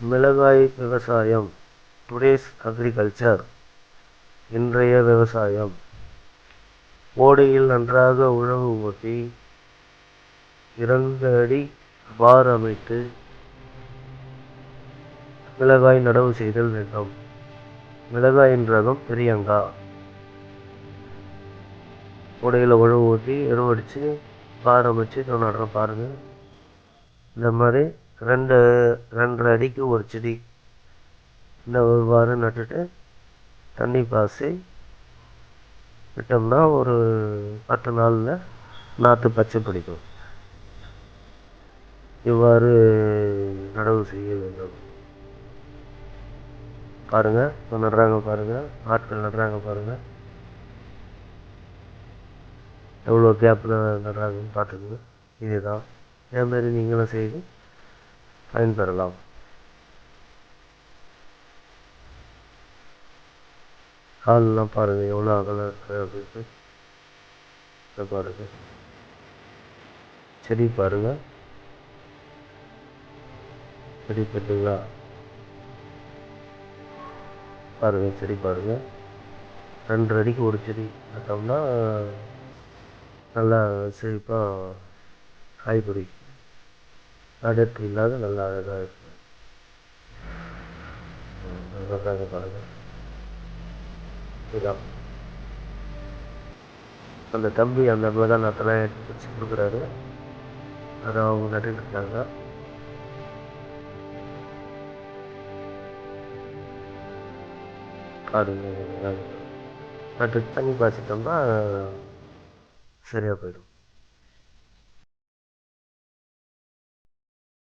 மிளகாய் விவசாயம் today's agriculture இன்றைய விவசாயம். ஓடையில் நன்றாக உழவு ஓட்டி இரண்டு அடி பார் அமைத்து மிளகாய் நடவு செய்தல் வேண்டும். மிளகாயின் ரகம் பெரியங்கா. உடையில் உழவு ஊற்றி எருவடித்து பார் அமைச்சு இதை பாருங்கள் இந்த மாதிரி ரெண்டு ரெண்டரை அடிக்கு ஒரு செடி. இந்த ஒரு வாரம் நட்டுட்டு தண்ணி பாய்ச்சி விட்டோம்னா ஒரு பத்து நாளில் நாற்று பச்சை பிடிக்கும். இவ்வாறு நடவு செய்ய வேண்டும். பாருங்கள் இப்போ நடுறாங்க பாருங்கள் ஆட்கள் நடுறாங்க பாருங்கள் எவ்வளோ கேப்பில் நடுறாங்கன்னு பார்த்துக்குங்க. இதுதான். இதேமாரி நீங்களும் செய்து பயன்பெறலாம் கால்லாம் பாருங்கள் எவ்வளோ அகலம் இருக்குது அப்படின்ட்டு. பாருங்கள் செடி பாருங்கள் செடி பார்த்தீங்களா பாருங்கள் செடி பாருங்கள் ரெண்டு அடிக்கு ஒரு செடி நட்டோம்னா நல்லா செழிப்பாக காய் பிடிக்கும் அடைப்பு இல்லாத நல்லா அழகாக இருக்கும் அழகாக பாருங்கள் இதான். அந்த தம்பி அந்த மிளகா நாற்றெல்லாம் எடுத்து வச்சு கொடுக்குறாரு. அதை அவங்க நட்டுட்டு பாருங்க நட்டு தண்ணி பாய்ச்சிட்டோம்னா சரியாக போயிடும்.